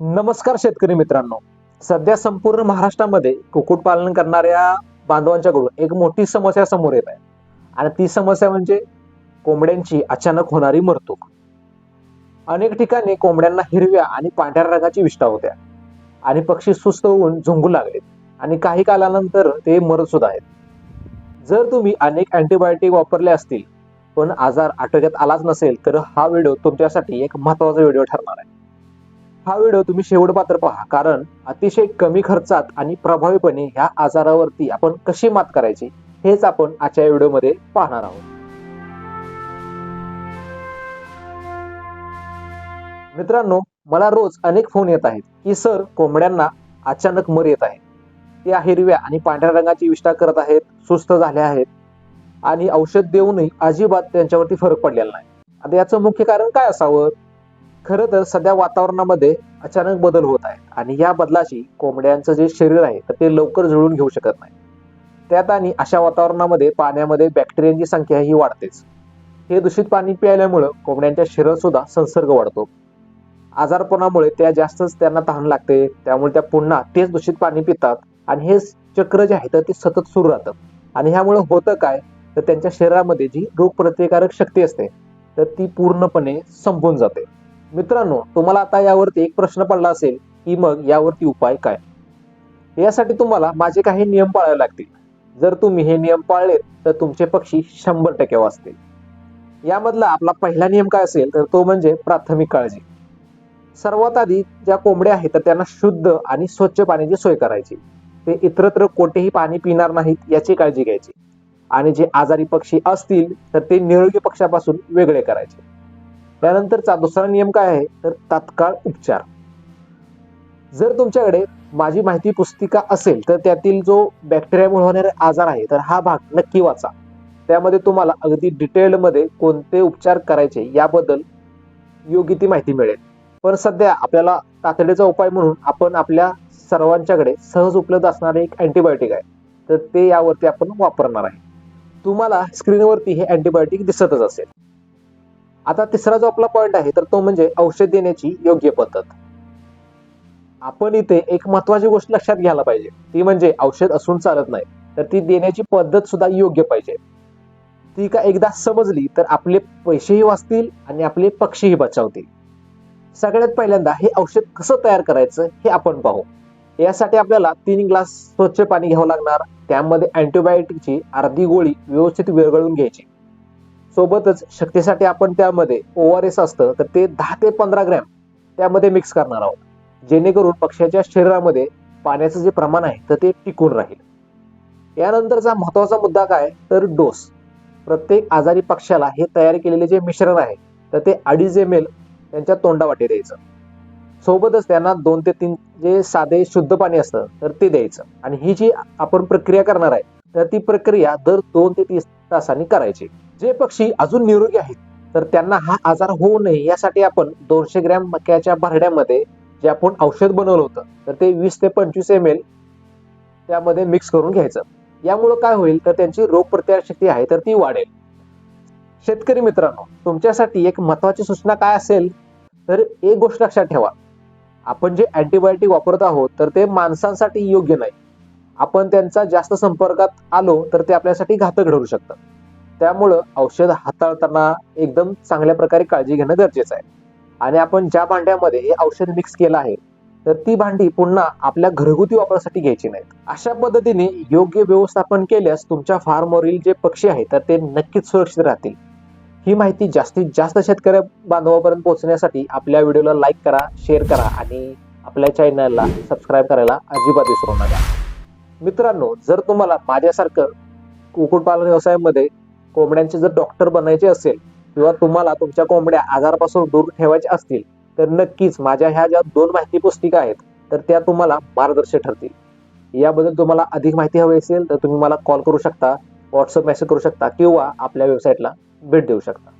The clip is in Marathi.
नमस्कार शेतकरी मित्रांनो. सध्या संपूर्ण महाराष्ट्रामध्ये कुक्कुटपालन करणाऱ्या बांधवांच्याकडून एक मोठी समस्या समोर येत आहे. आणि ती समस्या म्हणजे कोंबड्यांची अचानक होणारी मरतूक. अनेक ठिकाणी कोंबड्यांना हिरव्या आणि पांढऱ्या रंगाची विष्ठा होत्या. आणि पक्षी सुस्त होऊन झुंगू लागलेत आणि काही कालानंतर ते मरत सुद्धा आहेत. जर तुम्ही अनेक अँटीबायोटिक वापरले असतील पण आजार आटोक्यात आलाच नसेल तर हा व्हिडिओ तुमच्यासाठी एक महत्त्वाचा व्हिडिओ ठरणार आहे. हा व्हिडिओ तुम्ही शेवटपात्र पहा कारण अतिशय कमी खर्चात आणि प्रभावीपणे ह्या आजारावरती आपण कशी मात करायची हेच आपण आजच्या व्हिडिओमध्ये पाहणार आहोत. मित्रांनो मला रोज अनेक फोन येत आहेत की सर कोंबड्यांना अचानक मर येत आहे. त्या हिरव्या आणि पांढऱ्या रंगाची विष्ठा करत आहेत सुस्त झाल्या आहेत आणि औषध देऊनही अजिबात त्यांच्यावरती फरक पडलेला नाही. आता याचं मुख्य कारण काय असावं? खरं तर सध्या वातावरणामध्ये अचानक बदल होत आहे. आणि या बदलाशी कोंबड्यांचं जे शरीर आहे तर ते लवकर जुळून घेऊ शकत नाही. त्यात आणि अशा वातावरणामध्ये पाण्यामध्ये बॅक्टेरियांची संख्या ही वाढतेच. हे दूषित पाणी प्यायल्यामुळं कोंबड्यांच्या शरीरात सुद्धा संसर्ग वाढतो. आजारपणामुळे त्या जास्तच त्यांना तहान लागते. त्यामुळे त्या पुन्हा तेच दूषित पाणी पितात. आणि हे चक्र जे आहे तर ते सतत सुरू राहतं. आणि ह्यामुळे होतं काय तर त्यांच्या शरीरामध्ये जी रोगप्रतिकारक शक्ती असते तर ती पूर्णपणे संपून जाते. मित्रांनो तुम्हाला आता यावरती एक प्रश्न पडला असेल की मग यावरती उपाय काय? यासाठी तुम्हाला माझे काही नियम पाळावे लागतील. जर तुम्ही हे नियम पाळले तर तुमचे पक्षी शंभर टक्के वाचतील. यामधला आपला पहिला नियम काय असेल तर तो म्हणजे प्राथमिक काळजी. सर्वात आधी ज्या कोंबड्या आहेत तर त्यांना शुद्ध आणि स्वच्छ पाण्याची सोय करायची. ते इतरत्र कोठेही पाणी पिणार नाहीत याची काळजी घ्यायची. आणि जे आजारी पक्षी असतील तर ते निरोगी पक्षापासून वेगळे करायचे. त्यानंतरचा दुसरा नियम काय आहे? तर तात्काळ उपचार. जर तुमच्याकडे माझी माहिती पुस्तिका असेल तर त्यातील जो बॅक्टेरियामुळे होणारे आजार आहे तर हा भाग नक्की वाचा. त्यामध्ये तुम्हाला अगदी डिटेलमध्ये कोणते उपचार करायचे याबद्दल योग्य ती माहिती मिळेल. पण सध्या आपल्याला तातडीचा उपाय म्हणून आपण आपल्या सर्वांच्याकडे सहज उपलब्ध असणारे एक अँटीबायोटिक आहे. तर ते यावरती आपण वापरणार आहे. तुम्हाला स्क्रीनवरती हे अँटीबायोटिक दिसतच असेल. आता तिसरा जो आपला पॉइंट आहे तर तो म्हणजे औषध देण्याची योग्य पद्धत. आपण इथे एक महत्वाची गोष्ट लक्षात घ्यायला पाहिजे. ती म्हणजे औषध असून चालत नाही. तर ती देण्याची पद्धत सुद्धा योग्य पाहिजे. ती का एकदा समजली तर आपले पैसेही वाचतील आणि आपले पक्षीही बचावतील. सगळ्यात पहिल्यांदा हे औषध कसं तयार करायचं हे आपण पाहू. यासाठी आपल्याला तीन ग्लास स्वच्छ पाणी घ्यावं लागणार. त्यामध्ये अँटीबायोटिकची अर्धी गोळी व्यवस्थित विरघळून घ्यायची. सोबतच शक्तीसाठी आपण त्यामध्ये ओ आर एस असतं तर ते दहा ते पंधरा ग्रॅम त्यामध्ये मिक्स करणार आहोत. जेणेकरून पक्ष्याच्या शरीरामध्ये पाण्याचं जे प्रमाण आहे तर ते टिकून राहील. यानंतरचा महत्त्वाचा मुद्दा काय? तर डोस प्रत्येक आजारी पक्षाला हे तयार केलेले जे मिश्रण आहे तर ते अडीच एम एल त्यांच्या तोंडावाटे द्यायचं. सोबतच त्यांना दोन ते तीन जे साधे शुद्ध पाणी असतं तर ते द्यायचं. आणि ही जी आपण प्रक्रिया करणार आहे तर ती प्रक्रिया दर दोन ते तीस तासांनी करायची. जे पक्षी अजून निरोगी आहेत तर त्यांना हा आजार होऊ नये यासाठी आपण दोनशे ग्रॅम मक्याच्या भरड्यामध्ये जे आपण औषध बनवलं होतं तर ते वीस ते पंचवीस एम एल त्यामध्ये मिक्स करून घ्यायचं. यामुळं काय होईल तर त्यांची रोगप्रतिकार शक्ती आहे तर ती वाढेल. शेतकरी मित्रांनो तुमच्यासाठी एक महत्वाची सूचना काय असेल? तर एक गोष्ट लक्षात ठेवा. आपण जे अँटीबायोटिक वापरत आहोत तर ते माणसांसाठी योग्य नाही. आपण त्यांचा जास्त संपर्कात आलो तर ते आपल्यासाठी घातक ठरू शकतं त्यामुळं औषध हाताळताना एकदम चांगल्या प्रकारे काळजी घेणं गरजेचं आहे. आणि आपण ज्या भांड्यामध्ये हे औषध मिक्स केलं आहे तर ती भांडी पुन्हा आपल्या घरगुती वापरासाठी घ्यायची नाहीत. अशा पद्धतीने योग्य व्यवस्थापन केल्यास तुमच्या फार्मवरील जे पक्षी आहेत तर ते नक्कीच सुरक्षित राहतील. ही माहिती जास्तीत जास्त शेतकऱ्या बांधवापर्यंत पोहोचण्यासाठी आपल्या व्हिडिओला लाईक करा शेअर करा आणि आपल्या चॅनलला सबस्क्राईब करायला अजिबात विसरू नका. मित्रांनो जर तुम्हाला माझ्यासारखं कुक्कुटपालन व्यवसायामध्ये कोंबड्यांचे जर डॉक्टर बनायचे असेल किंवा तुम्हाला तुमच्या कोंबड्या आजारापासून दूर ठेवायच्या असतील तर नक्कीच माझ्या ह्या ज्या दोन माहिती पुस्तिका आहेत तर त्या तुम्हाला मार्गदर्शक ठरतील. याबद्दल तुम्हाला अधिक माहिती हवी असेल तर तुम्ही मला कॉल करू शकता व्हॉट्सअप मेसेज करू शकता किंवा आपल्या वेबसाईटला भेट देऊ शकता.